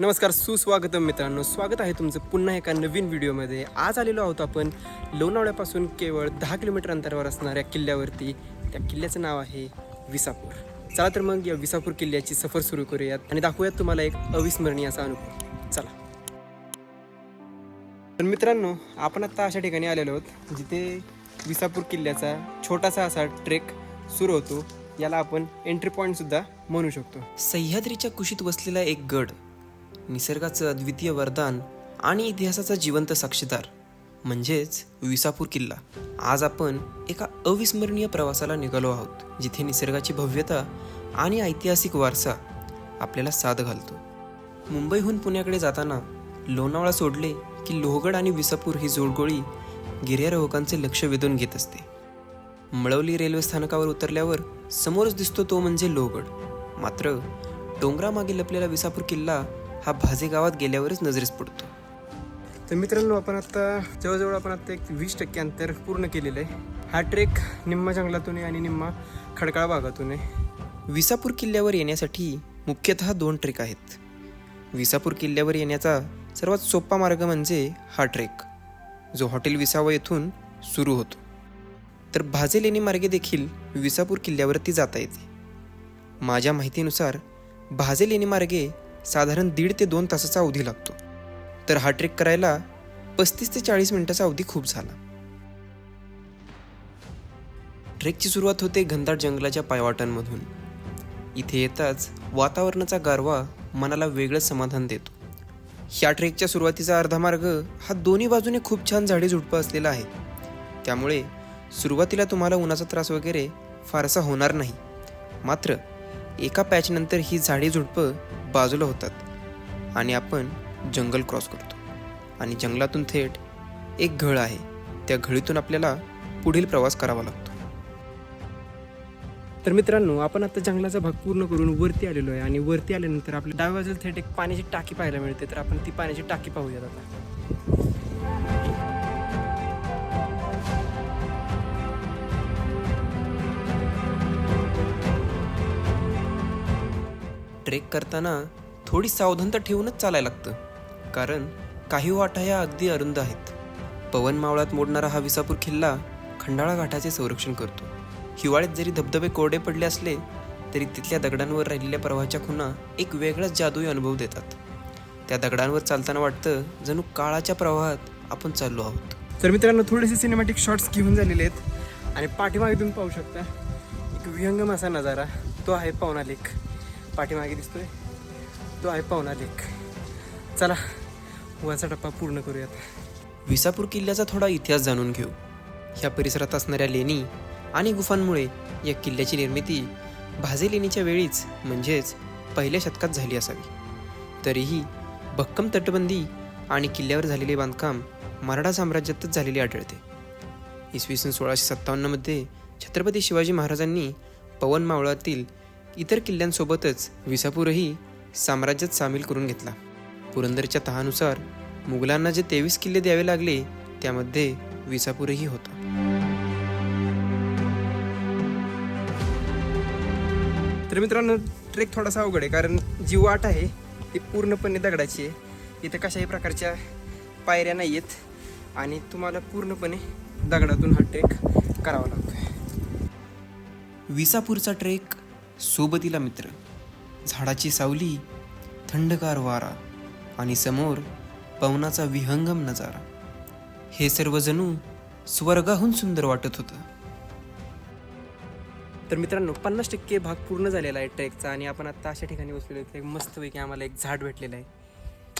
नमस्कार सुस्वागतम मित्रांनो. स्वागत आहे तुमचं पुन्हा एका नवीन व्हिडिओमध्ये. आज आलेलो आहोत आपण लोणावळ्यापासून केवळ दहा किलोमीटर अंतरावर असणाऱ्या किल्ल्यावरती. त्या किल्ल्याचं नाव आहे विसापूर. चला तर मग या विसापूर किल्ल्याची सफर सुरू करूयात आणि दाखवूयात तुम्हाला एक अविस्मरणीय असा अनुभव. चला. तर मित्रांनो आपण आत्ता अशा ठिकाणी आलेलो आहोत जिथे विसापूर किल्ल्याचा छोटासा असा ट्रेक सुरू होतो. याला आपण एंट्री पॉईंटसुद्धा म्हणू शकतो. सह्याद्रीच्या कुशीत वसलेला एक गड. निसर्गाचं अद्वितीय वरदान आणि इतिहासाचा जिवंत साक्षीदार म्हणजेच विसापूर किल्ला. आज आपण एका अविस्मरणीय प्रवासाला निघालो आहोत जिथे निसर्गाची भव्यता आणि ऐतिहासिक वारसा आपल्याला साथ घालतो. मुंबईहून पुण्याकडे जाताना लोणावळा सोडले की लोहगड आणि विसापूर ही जोडगोळी गिर्यारोहकांचे लक्ष वेधून घेत असते. मळवली रेल्वे स्थानकावर उतरल्यावर समोरच दिसतो तो म्हणजे लोहगड. मात्र डोंगरामागे लपलेला विसापूर किल्ला हा भाजे गावात गेल्यावरच नजरेस पडतो. तर मित्रांनो आपण आता जवळजवळ आपण आता एक वीस टक्के अंतर पूर्ण केलेलं आहे. हा ट्रेक निम्मा जंगलातून आहे आणि निम्मा खडकाळ भागातून आहे. विसापूर किल्ल्यावर येण्यासाठी मुख्यतः दोन ट्रेक आहेत. विसापूर किल्ल्यावर येण्याचा सर्वात सोपा मार्ग म्हणजे हा ट्रेक. जो हॉटेल विसावा येथून सुरू होतो. तर भाजे लेणी मार्गे देखील विसापूर किल्ल्यावरती जाता येते. माझ्या माहितीनुसार भाजे लेणी मार्गे साधारण दीड ते दोन तासाचा अवधी लागतो. तर हा ट्रेक करायला पस्तीस ते चाळीस मिनिटाचा अवधी खूप झाला. ट्रेकची सुरुवात होते घनदाट जंगलाच्या पायवाटांमधून. इथे येताच वातावरणाचा गारवा मनाला वेगळं समाधान देतो. ह्या ट्रेकच्या सुरुवातीचा अर्धा मार्ग हा दोन्ही बाजूने खूप छान झाडी झुडपं असलेला आहे. त्यामुळे सुरुवातीला तुम्हाला उन्हाचा त्रास वगैरे फारसा होणार नाही. मात्र एका पॅचनंतर ही झाडी झुडपं बाजूला होतात आणि आपण जंगल क्रॉस करतो. आणि जंगलातून थेट एक घळ आहे त्या घळीतून आपल्याला पुढील प्रवास करावा लागतो. तर मित्रांनो आपण आता जंगलाचा भाग पूर्ण करून वरती आलेलो आहे आणि वरती आल्यानंतर आपल्या डाव्या बाजूला थेट एक पाण्याची टाकी पाहायला मिळते. तर आपण ती पाण्याची टाकी पाहूयात आता. ट्रेक करताना थोडी सावधानता ठेवूनच चालायला लागतं. कारण काही वाटा ह्या अगदी अरुंद आहेत. पवन मावळात मोडणारा हा विसापूर किल्ला खंडाळा घाटाचे संरक्षण करतो. हिवाळ्यात जरी धबधबे कोरडे पडले असले तरी तिथल्या दगडांवर राहिलेल्या प्रवाहाच्या खुणा एक वेगळाच जादूई अनुभव देतात. त्या दगडांवर चालताना वाटतं जणू काळाच्या प्रवाहात आपण चाललो आहोत. तर मित्रांनो थोडेसे सिनेमॅटिक शॉट्स घेऊन झालेले आहेत. आणि पाठीमागे तुम्ही पाहू शकता एक विहंगम असा नजारा तो आहे पवना पाठीमागे दिसतोय. तो आहे पवना लेक चला वरचा टप्पा पूर्ण करूयात. विसापूर किल्ल्याचा थोडा इतिहास जाणून घेऊ. ह्या परिसरात असणाऱ्या लेणी आणि गुफांमुळे या किल्ल्याची निर्मिती भाजे लेणीच्या वेळीच म्हणजेच पहिल्या शतकात झाली असावी. तरीही भक्कम तटबंदी आणि किल्ल्यावर झालेले बांधकाम मराठा साम्राज्यातच झालेले आढळते. इसवी सन सोळाशे सत्तावन्नमध्ये छत्रपती शिवाजी महाराजांनी पवन मावळातील इतर किल्ल्यांसोबतच विसापूरही साम्राज्यात सामील करून घेतला. पुरंदरच्या तहानुसार मुघलांना जे तेवीस किल्ले द्यावे लागले त्यामध्ये विसापूरही होता. तर मित्रांनो ट्रेक थोडासा अवघड आहे कारण जी वाट आहे ती पूर्णपणे दगडाची आहे. इथं कशाही प्रकारच्या पायऱ्या नाही आहेत आणि तुम्हाला पूर्णपणे दगडातून हा ट्रेक करावा लागतो विसापूरचा ट्रेक सोबतीला मित्र. झाडाची सावली थंडगार वारा आणि समोर पवनाचा विहंगम नजारा. हे सर्व जणू स्वर्गाहून सुंदर वाटत होतं. तर मित्रांनो पन्नास टक्के भाग पूर्ण झालेला आहे ट्रेकचा आणि आपण आता अशा ठिकाणी बसलेलो आहे. एक मस्तपैकी आम्हाला एक झाड भेटलेलं आहे.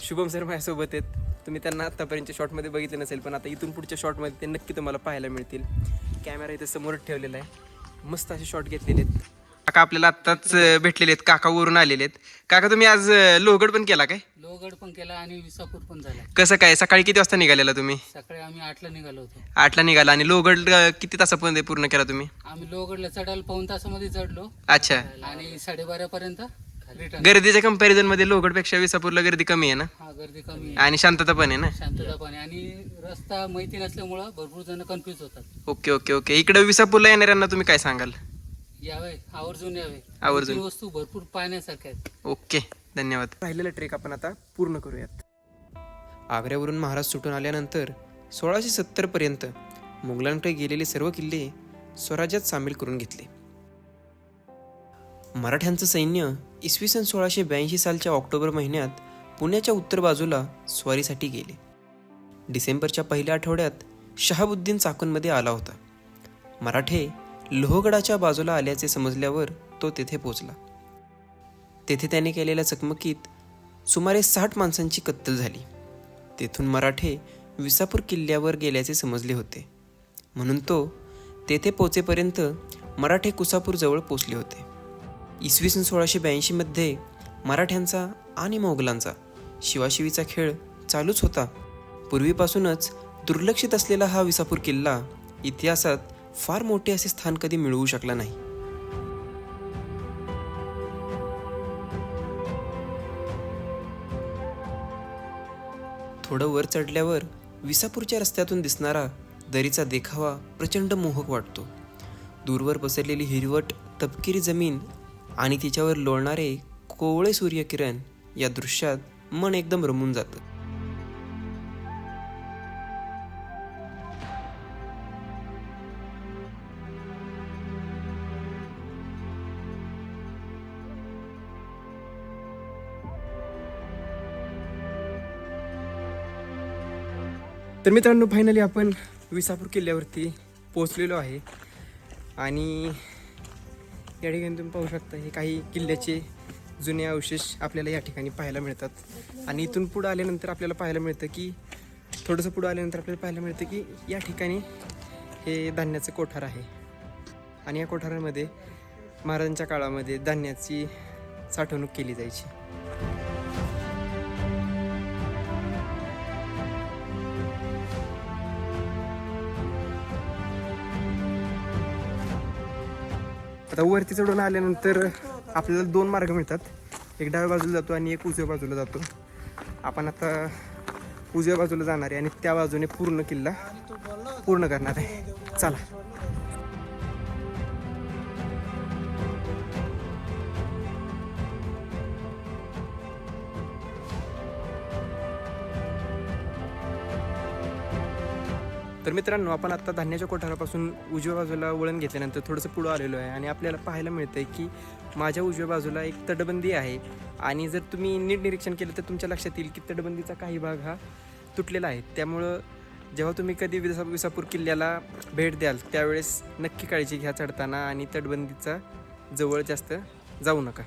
शुभम सर माझ्यासोबत आहेत. तुम्ही त्यांना आत्तापर्यंतच्या शॉटमध्ये बघितलं नसेल पण आता इथून पुढच्या शॉटमध्ये ते नक्की तुम्हाला पाहायला मिळतील. कॅमेरा इथे समोरच ठेवलेला आहे. मस्त असे शॉट घेतलेले आहेत. काका आपल्याला आत्ताच भेटलेले आहेत काका वरून आलेले आहेत. काका तुम्ही आज लोहगड पण केला काय? लोहगड पण केला आणि विसापूर पण झाला. कसं काय? सकाळी किती वाजता निघालेला तुम्ही? सकाळी आम्ही आठला निघालो होतो. आठला निघाला आणि लोहगड अं, किती तासापर्यंत पूर्ण केला तुम्ही? आम्ही लोहगडला चढायला पाऊन तासामध्ये चढलो. अच्छा. आणि साडेबारा पर्यंत रिटर्न गर्दीच्या कंपॅरिझनमध्ये लोहगडपेक्षा विसापूरला गर्दी कमी आहे ना? हा गर्दी कमी आहे. आणि शांतता पण आहे ना? शांतता पण आहे. आणि रस्ता माहिती नसल्यामुळं भरपूर जण कन्फ्युज होतात. Okay okay okay. इकडे विसापूरला येणाऱ्यांना तुम्ही काय सांगाल? यावे आवर्जून यावे. आवर्जून. इथील वस्तू भरपूर पाहण्यासारख्या आहेत. ओके धन्यवाद. राहिलेला ट्रेक आपण आता पूर्ण करूयात. आग्र्यावरून महाराज सुटून आल्यानंतर सोळाशे सत्तरपर्यंत मुघलांकडे गेलेले सर्व किल्ले स्वराज्यात सामील करून घेतले. मराठ्यांचं सैन्य इसवी सन सोळाशे ब्याऐंशी सालच्या ऑक्टोबर महिन्यात पुण्याच्या उत्तर बाजूला स्वारीसाठी गेले. डिसेंबरच्या पहिल्या आठवड्यात शहाबुद्दीन चाकणमध्ये आला होता. मराठे लोहगडाच्या बाजूला आल्याचे समजल्यावर तो तेथे पोचला. तेथे त्याने केलेल्या चकमकीत सुमारे साठ माणसांची कत्तल झाली. तेथून मराठे विसापूर किल्ल्यावर गेल्याचे समजले होते. म्हणून तो तेथे पोचेपर्यंत मराठे कुसापूरजवळ पोचले होते. इसवी सन सोळाशे ब्याऐंशीमध्ये मराठ्यांचा आणि मोगलांचा शिवाशिवीचा खेळ चालूच होता. पूर्वीपासूनच दुर्लक्षित असलेला हा विसापूर किल्ला इतिहासात फार मोठे असे स्थान कधी मिळवू शकला नाही. थोडं वर चढल्यावर विसापूरच्या रस्त्यातून दिसणारा दरीचा देखावा प्रचंड मोहक वाटतो. दूरवर पसरलेली हिरवट तपकिरी जमीन आणि तिच्यावर लोळणारे कोवळे सूर्यकिरण या दृश्यात मन एकदम रमून जातं. तर मित्रांनो फायनली आपण विसापूर किल्ल्यावरती पोचलेलो आहे. आणि या ठिकाणी तुम्ही पाहू शकता हे काही किल्ल्याचे जुने अवशेष आपल्याला या ठिकाणी पाहायला मिळतात. आणि इथून पुढं आल्यानंतर आपल्याला पाहायला मिळतं की थोडंसं पुढं आल्यानंतर आपल्याला पाहायला मिळतं की या ठिकाणी हे धान्याचं कोठार आहे. आणि या कोठारामध्ये महाराजांच्या काळामध्ये धान्याची साठवणूक केली जायची. आता वरती चढून आल्यानंतर आपल्याला दोन मार्ग मिळतात. एक डाव्या बाजूला जातो आणि एक उजव्या बाजूला जातो. आपण आता उजव्या बाजूला जाणार आहे आणि त्या बाजूने पूर्ण किल्ला पूर्ण करणार आहे. चला. तर मित्रांनो आपण आता धान्याच्या कोठारापासून उजव्या बाजूला वळण घेतल्यानंतर थोडंसं पुढं आलेलो आहे आणि आपल्याला पाहायला मिळतंय की माझ्या उजव्या बाजूला एक तटबंदी आहे. आणि जर तुम्ही नीट निरीक्षण केलं तर तुमच्या लक्षात येईल की तटबंदीचा काही भाग हा तुटलेला आहे. त्यामुळं जेव्हा तुम्ही कधी विसा विसापूर किल्ल्याला भेट द्याल त्यावेळेस नक्की काळजी घ्या चढताना आणि तटबंदीचा जवळ जास्त जाऊ नका.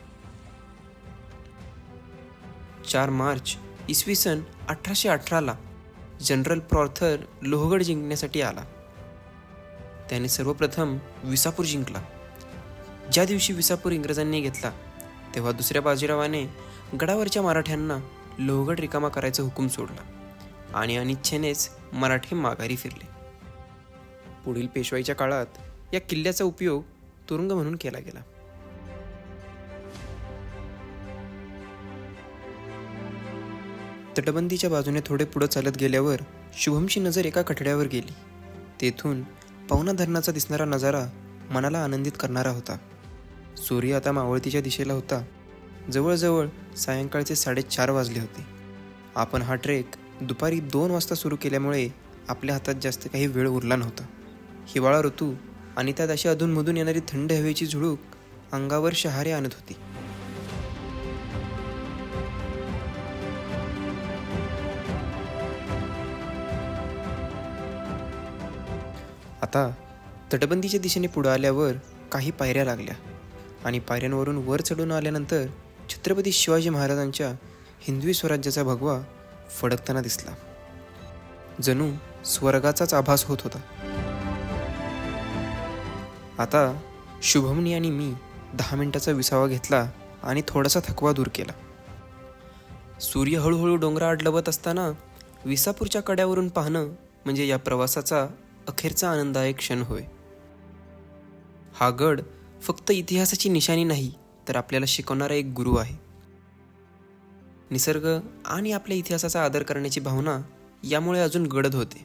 चार मार्च इसवी सन अठराशे अठराला जनरल प्रॉर्थर लोहगड जिंकण्यासाठी आला. त्याने सर्वप्रथम विसापूर जिंकला. ज्या दिवशी विसापूर इंग्रजांनी घेतला तेव्हा दुसऱ्या बाजीरावाने गडावरच्या मराठ्यांना लोहगड रिकामा करायचा हुकूम सोडला आणि अनिच्छेनेच मराठे माघारी फिरले. पुढील पेशवाईच्या काळात या किल्ल्याचा उपयोग तुरुंग म्हणून केला गेला. तटबंदीच्या बाजूने थोडे पुढं चालत गेल्यावर शुभमची नजर एका कठड्यावर गेली. तेथून पवना धरणाचा दिसणारा नजारा मनाला आनंदित करणारा होता. सूर्य आता मावळतीच्या दिशेला होता. जवळजवळ सायंकाळचे साडेचार वाजले होते. आपण हा ट्रेक दुपारी दोन वाजता सुरू केल्यामुळे आपल्या हातात जास्त काही वेळ उरला नव्हता. हिवाळा ऋतू आणि त्यात अशी अधूनमधून येणारी थंड हवेची झुळूक अंगावर शहारे आणत होती. आता तटबंदीच्या दिशेने पुढे आल्यावर काही पायऱ्या लागल्या आणि पायऱ्यांवरून वर चढून आल्यानंतर छत्रपती शिवाजी महाराजांच्या हिंदवी स्वराज्याचा भगवा फडकताना दिसला. जणू स्वर्गाचाच आभास होत होता. आता शुभमनी आणि मी दहा मिनिटाचा विसावा घेतला आणि थोडासा थकवा दूर केला. सूर्य हळूहळू डोंगराआड लवत असताना विसापूरच्या कड्यावरून पाहणं म्हणजे या प्रवासाचा अखेरचा आनंददायक क्षण होय. हा गड फक्त इतिहासाची निशाणी नाही तर आपल्याला शिकवणारा एक गुरु आहे. निसर्ग आणि आपल्या इतिहासाचा आदर करण्याची भावना यामुळे अजून गडद होते.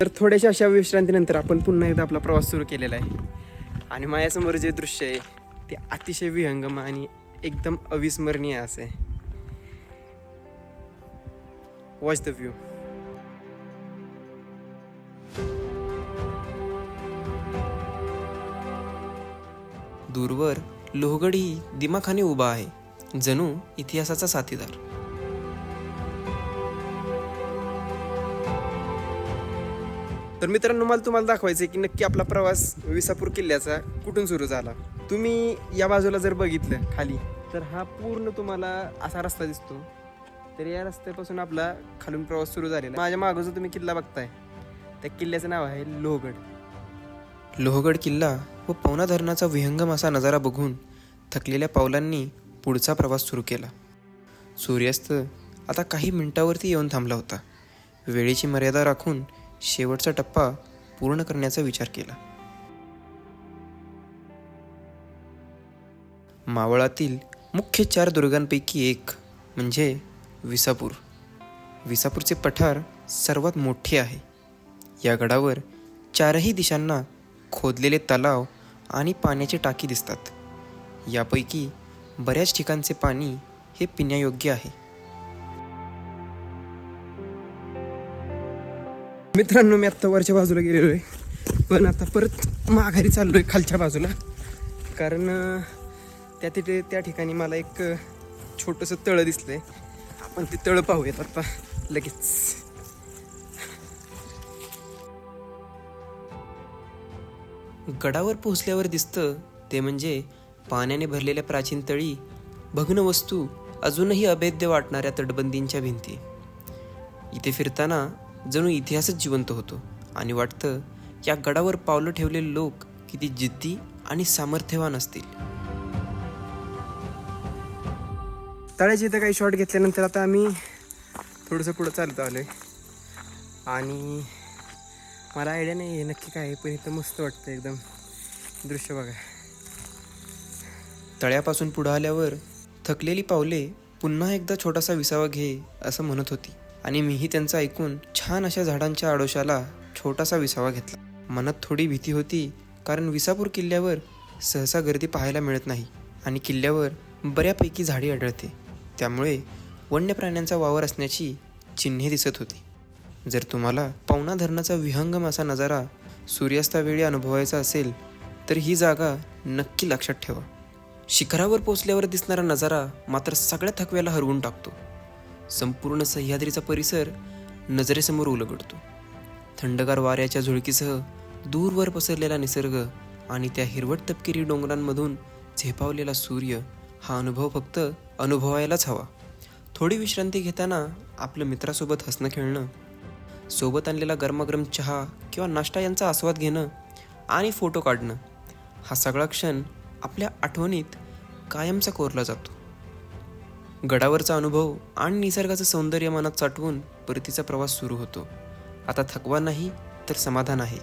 तर थोड्याशा अशा विश्रांतीनंतर आपण पुन्हा एकदा आपला प्रवास सुरू केलेला आहे. आणि माझ्यासमोर जे दृश्य आहे ते अतिशय विहंगम आणि एकदम अविस्मरणीय असे. आहे वॉच द व्ह्यू दूरवर लोहगड ही दिमाखाने उभा आहे. जणू इतिहासाचा साथीदार. तर मित्रांनो मला तुम्हाला दाखवायचं आहे की नक्की आपला प्रवास विसापूर किल्ल्याचा कुठून सुरू झाला? तुम्ही या बाजूला जर बघितलं खाली तर हा पूर्ण तुम्हाला असा रस्ता दिसतो. तर या रस्त्यापासून आपला खालून प्रवास सुरू झालेला माझ्या मागं जो तुम्ही किल्ला बघताय त्या किल्ल्याचं नाव आहे लोहगड. लोहगड किल्ला व पवना धरणाचा विहंगम असा नजारा बघून थकलेल्या पावलांनी पुढचा प्रवास सुरू केला. सूर्यास्त आता काही मिनिटावरती येऊन थांबला होता. वेळेची मर्यादा राखून शेवटचा टप्पा पूर्ण करण्याचा विचार केला. मावळातील मुख्य चार दुर्गांपैकी एक म्हणजे विसापूर. विसापूरचे पठार सर्वात मोठे आहे. या गडावर चारही दिशांना खोदलेले तलाव आणि पाण्याची टाकी दिसतात. यापैकी बऱ्याच ठिकाणचे पाणी हे पिण्यायोग्य आहे. मित्रांनो मी आत्ता वरच्या बाजूला गेलेलो आहे. पण आता परत माघारी चाललो आहे खालच्या बाजूला. कारण त्या तिथे त्या ठिकाणी मला एक छोटंसं तळं दिसलंय. आपण ते तळं पाहूयात आत्ता लगेच. गडावर पोहोचल्यावर दिसतं ते म्हणजे पाण्याने भरलेल्या प्राचीन तळी भग्न वस्तू अजूनही अभेद्य वाटणाऱ्या तटबंदींच्या भिंती. इथे फिरताना जणू इतिहासच जिवंत होतो आणि वाटतं या गडावर पावलं ठेवलेले लोक किती जिद्दी आणि सामर्थ्यवान असतील. तळ्याचे इथं काही शॉट घेतल्यानंतर आता आम्ही थोडंसं पुढं चालत आलो आहे आणि मला आयडिया नाही आहे नक्की काय पण इथं मस्त वाटतं एकदम. दृश्य बघा. तळ्यापासून पुढं आल्यावर थकलेली पावले पुन्हा एकदा छोटासा विसावा घे असं म्हणत होती. आणि मीही त्यांचं ऐकून छान अशा झाडांच्या आडोशाला छोटासा विसावा घेतला. मनात थोडी भीती होती कारण विसापूर किल्ल्यावर सहसा गर्दी पाहायला मिळत नाही आणि किल्ल्यावर बऱ्यापैकी झाडी आढळते. त्यामुळे वन्य प्राण्यांचा वावर असण्याची चिन्हे दिसत होती. जर तुम्हाला पवना धरणाचा विहंगम असा नजारा सूर्यास्तावेळी अनुभवायचा असेल तर ही जागा नक्की लक्षात ठेवा. शिखरावर पोचल्यावर दिसणारा नजारा मात्र सगळ्या थकव्याला हरवून टाकतो. संपूर्ण सह्याद्रीचा परिसर नजरेसमोर उलगडतो. थंडगार वाऱ्याच्या झुळकीसह दूरवर पसरलेला निसर्ग आणि त्या हिरवट तपकिरी डोंगरांमधून झेपावलेला सूर्य हा अनुभव फक्त अनुभवायलाच हवा. थोडी विश्रांती घेताना आपलं मित्रासोबत हसणं खेळणं सोबत आणलेला गरमागरम चहा किंवा नाश्ता यांचा आस्वाद घेणं आणि फोटो काढणं हा सगळा क्षण आपल्या आठवणीत कायमचा कोरला जातो. गडावरचा अनुभव आणि निसर्गाचं सौंदर्य मनात साठवून परतीचा प्रवास सुरू होतो. आता थकवा नाही तर समाधान आहे.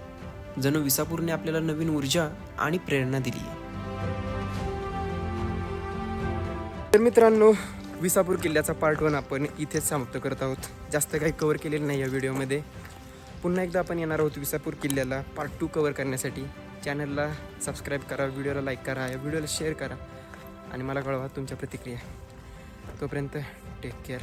जणू विसापूरने आपल्याला नवीन ऊर्जा आणि प्रेरणा दिली आहे तर मित्रांनो विसापूर किल्ल्याचा पार्ट वन आपण इथेच समाप्त करत आहोत. जास्त काही कवर केलेलं नाही या व्हिडिओमध्ये पुन्हा एकदा आपण येणार आहोत विसापूर किल्ल्याला पार्ट टू कवर करण्यासाठी. चॅनलला सबस्क्राईब करा व्हिडिओला लाईक करा या व्हिडिओला शेअर करा. आणि मला कळवा तुमच्या प्रतिक्रिया. तोपर्यंत टेक केअर